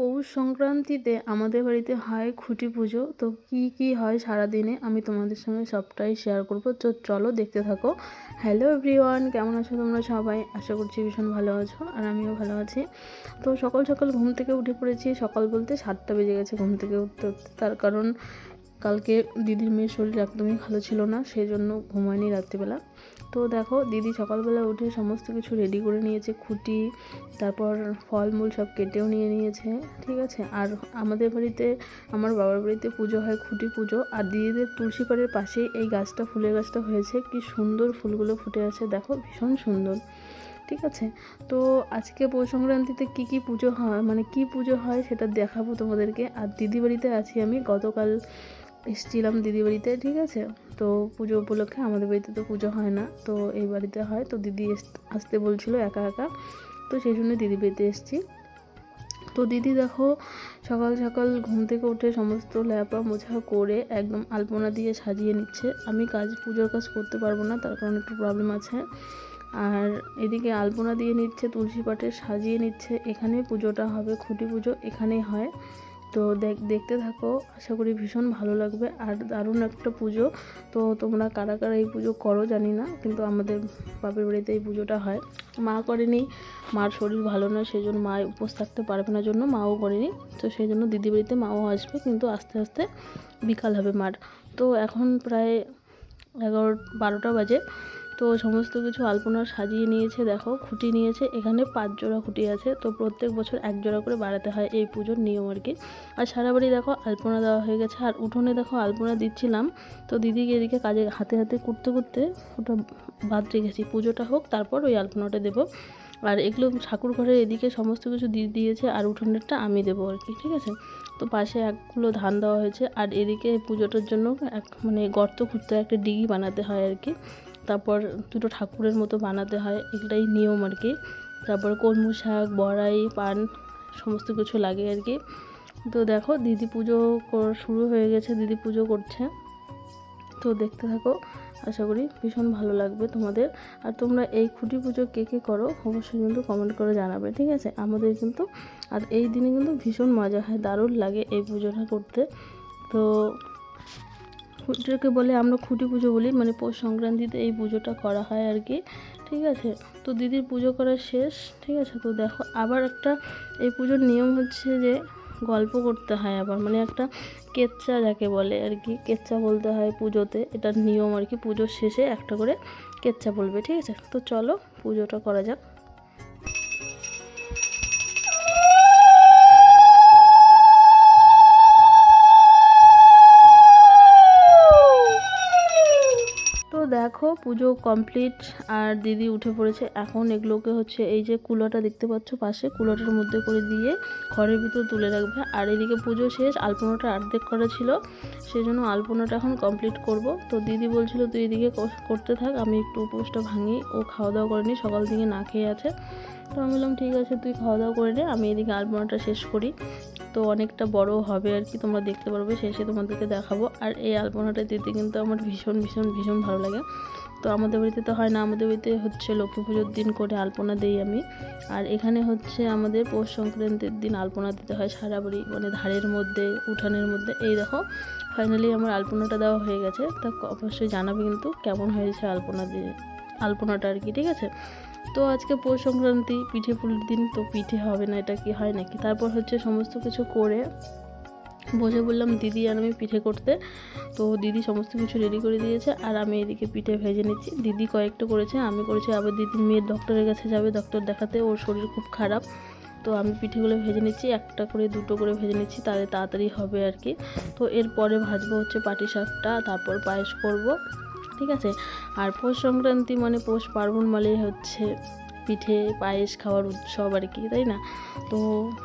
পৌষ সংক্রান্তিতে আমাদের বাড়িতে হয় খুঁটি পুজো। তো কি কি হয় সারাদিনে আমি তোমাদের সঙ্গে সবটাই শেয়ার করব। তো চলো দেখতে থাকো। হ্যালো এভরিওয়ান কেমন আছো তোমরা সবাই? আশা করছি ভীষণ ভালো আছো আর আমিও ভালো আছি। তো সকাল সকাল ঘুম থেকে উঠে পড়েছি। সকাল বলতে সাতটা বেজে গেছে ঘুম থেকে উঠতে উঠতে। তার কারণ কালকে দিদির মেয়ের শরীর একদমই ভালো ছিল না, সেই জন্য ঘুমায়নি রাত্রিবেলা। তো দেখো, দিদি সকালবেলা উঠে সমস্ত কিছু রেডি করে নিয়েছে, খুঁটি, তারপর ফলমূল সব কেটেও নিয়ে নিয়েছে, ঠিক আছে? আর আমাদের বাড়িতে, আমার বাবার বাড়িতে পুজো হয় খুঁটি পুজো, আর দিদিদের তুলসী পাড়ের পাশেই এই গাছটা, ফুলের গাছটা হয়েছে। কি সুন্দর ফুলগুলো ফুটে আছে, দেখো, ভীষণ সুন্দর, ঠিক আছে? তো আজকে পৌষ সংক্রান্তিতে কী কী পুজো হয় মানে কি পুজো হয় সেটা দেখাবো তোমাদেরকে। আর দিদি বাড়িতে আছি আমি, গতকাল এসেছিলাম দিদি বাড়িতে, ঠিক আছে? তো পুজো উপলক্ষে আমাদের বাড়িতে তো পুজো হয় না, তো এই বাড়িতে হয়। তো দিদি আসতে বলছিল একা একা, তো সেই জন্য দিদি বাড়িতে এসেছি। তো দিদি দেখো, সকাল সকাল ঘুম থেকে উঠে সমস্ত ল্যাপা মোছা করে একদম আলপনা দিয়ে সাজিয়ে নিচ্ছে। আমি কাজ, পুজোর কাজ করতে পারব না, তার কারণে একটু প্রবলেম আছে। আর এদিকে আলপনা দিয়ে নিচ্ছে, তুলসী পাটে সাজিয়ে নিচ্ছে। এখানে পুজোটা হবে, খুঁটি পুজো এখানেই হয়। তো দেখ, দেখতে থাকো, আশা করি ভীষণ ভালো লাগবে। আর দারুণ একটা পুজো। তো তোমরা কারা কারা এই পুজো করো জানি না, কিন্তু আমাদের বাপের বাড়িতে এই পুজোটা হয়। মা করেনি, মার শরীর ভালো না সেই জন্য মা উপোস থাকতে পারবে না, জন্য মাও করেনি। তো সেই জন্য দিদি বাড়িতে মাও আসবে, কিন্তু আস্তে আস্তে বিকাল হবে মার। তো এখন প্রায় এগারো, বারোটা বাজে। তো সমস্ত কিছু আলপনা সাজিয়ে নিয়েছে দেখো খুঁটি নিয়েছে। এখানে পাঁচ জোড়া খুঁটি আছে তো প্রত্যেক বছর এক জোড়া করে বাড়াতে হয় এই পুজোর নিয়ম আর কি। আর সারা বাড়ি দেখো আলপনা দেওয়া হয়ে গেছে আর উঠোনে দেখো আলপনা দিচ্ছিলাম। তো দিদিকে এদিকে কাজে হাতে হাতে করতে করতে ওটা বাদ রেখেছি। পুজোটা হোক তারপর ওই আলপনাটা দেবো। আর এগুলো ঠাকুর ঘরের এদিকে সমস্ত কিছু দিয়ে দিয়েছে আর উঠোনেরটা আমি দেবো আর কি ঠিক আছে? তো পাশে একগুলো ধান দেওয়া হয়েছে আর এদিকে পুজোটার জন্য এক মানে গর্ত হয়, একটা ডিগি বানাতে হয় আর কি। তারপর দুটো ঠাকুরের মতো বানাতে হয়, এগুলাই নিয়ম আর কি তারপর কলমু শাক, বড়াই, পান, সমস্ত কিছু লাগে আর কি তো দেখো, দিদি পুজো শুরু হয়ে গেছে, দিদি পুজো করছে। তো দেখতে থাকো, আশা করি ভীষণ ভালো লাগবে তোমাদের। আর তোমরা এই খুঁটি পুজো কে কে করো, অবশ্যই কিন্তু কমেন্ট করে জানাবে, ঠিক আছে? আমাদের কিন্তু, আর এই দিনে কিন্তু ভীষণ মজা হয়, দারুণ লাগে এই পুজোটা করতে। তো খুঁটিটাকে বলে আমরা খুঁটি পুজো বলি মানে পৌষ সংক্রান্তিতে এই পুজোটা করা হয় আর কি, ঠিক আছে? তো দিদির পুজো করা শেষ, ঠিক আছে? তো দেখো, আবার একটা এই পুজোর নিয়ম হচ্ছে যে গল্প করতে হয় আবার মানে একটা কেচ্চা যাকে বলে আর কি কেচ্চা বলতে হয় পুজোতে, এটার নিয়ম আর কি, পুজোর শেষে একটা করে কেচ্চা বলবে, ঠিক আছে? তো চলো পুজোটা করা যাক। দেখো, পুজো কমপ্লিট আর দিদি উঠে পড়েছে। এখন এগুলোকে হচ্ছে এই যে কুলাটা দেখতে পাচ্ছ পাশে, কুলাটার মধ্যে করে দিয়ে ঘরের ভিতর তুলে রাখবে। আর এদিকে পুজো শেষ, আলপনাটা আর্ধেক করা ছিল সেই জন্য আলপনাটা এখন কমপ্লিট করব। তো দিদি বলছিল, তুই এদিকে কর- করতে থাক, আমি একটু উপোসটা ভাঙি, ও খাওয়া দাওয়া করেনি, সকাল দিকে না খেয়ে আছে। তো আমি বললাম, ঠিক আছে, তুই খাওয়া দাওয়া করে নে, আমি এদিকে আলপনাটা শেষ করি। তো অনেকটা বড় হবে আর কি, তোমরা দেখতে পারবে, শেষে তোমাদেরকে দেখাবো। আর এই আলপনাটা দিতে কিন্তু আমার ভীষণ ভীষণ ভীষণ ভালো লাগে। তো আমাদের বাড়িতে তো হয় না, আমাদের বাড়িতে হচ্ছে লক্ষ্মী পুজোর দিন করে আলপনা দিই আমি। আর এখানে হচ্ছে আমাদের পৌষ সংক্রান্তির দিন আলপনা দিতে হয় সারা বাড়ি মানে ধারের মধ্যে, উঠানের মধ্যে। এই দেখো ফাইনালি আমার আলপনাটা দেওয়া হয়ে গেছে। তা অবশ্যই জানাবে কিন্তু কেমন হয়েছে আলপনা দিয়ে। আলপনাটা আর কি, ঠিক আছে? তো আজকে পৌষ সংক্রান্তি, পিঠে পুলির দিন, তো পিঠে হবে না, এটা কি হয় নাকি? তারপর হচ্ছে সমস্ত কিছু করে বসে বললাম, দিদি আর আমি পিঠে করতে। তো দিদি সমস্ত কিছু রেডি করে দিয়েছে, আর আমি এদিকে পিঠে ভেজে নিচ্ছি। দিদি কয়েকটা করেছে, আমি করেছি, আবার দিদির মেয়ের ডক্টরের কাছে যাবে ডক্টর দেখাতে, ওর শরীর খুব খারাপ। তো আমি পিঠেগুলো ভেজে নিচ্ছি, একটা করে, দুটো করে ভেজে নিচ্ছি, তাহলে তাড়াতাড়ি হবে আর কি। তো এরপরে ভাজবো হচ্ছে পাটি শাকটা, তারপর পায়েস করব। ঠিক আছে? আর পৌষ সংক্রান্তি মানে পৌষ পার্বণ মানে হচ্ছে পিঠে পায়েস খাওয়ার উৎসব আর কি, তাই না? তো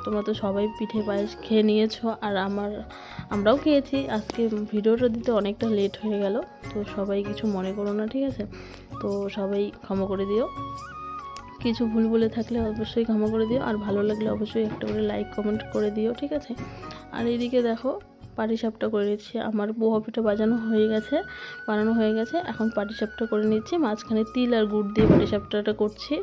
তোমরা তো সবাই পিঠে পায়েস খেয়ে নিয়েছো আর আমার, আমরাও খেয়েছি। আজকে ভিডিওটা দিতে অনেকটা লেট হয়ে গেল, তো সবাই কিছু মনে করো না, ঠিক আছে? তো সবাই ক্ষমা করে দিও। কিছু ভুল বলে থাকলে অবশ্যই ক্ষমা করে দিও, আর ভালো লাগলে অবশ্যই একটা করে লাইক কমেন্ট করে দিও, ঠিক আছে? আর এইদিকে দেখো পাটিসাপটা করে নিচ্ছি। আমার পোহা পিঠা বাজানো হয়ে গেছে, বানানো হয়ে গেছে। এখন পাটিসাপটা করে নিচ্ছি, মাঝখানে তিল আর গুড় দিয়ে পাটিসাপটাটা করছি,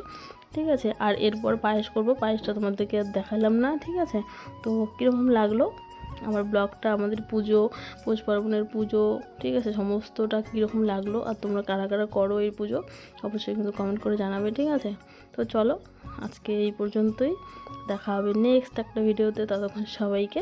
ঠিক আছে? আর এরপর পায়েস করব। পায়েসটা তোমাদেরকে আর দেখালাম না, ঠিক আছে? তো কীরকম লাগল? আমার ব্লগটা, আমাদের পুজো, পৌষ পার্বণের পুজো, ঠিক আছে? সমস্তটা কীরকম লাগল? আর তোমরা কারা কারা করো এই পুজো? অবশ্যই কিন্তু কমেন্ট করে জানাবে, ঠিক আছে? তো চলো, আজকে এই পর্যন্তই। দেখা হবে নেক্সট একটা ভিডিওতে ততক্ষণ সবাইকে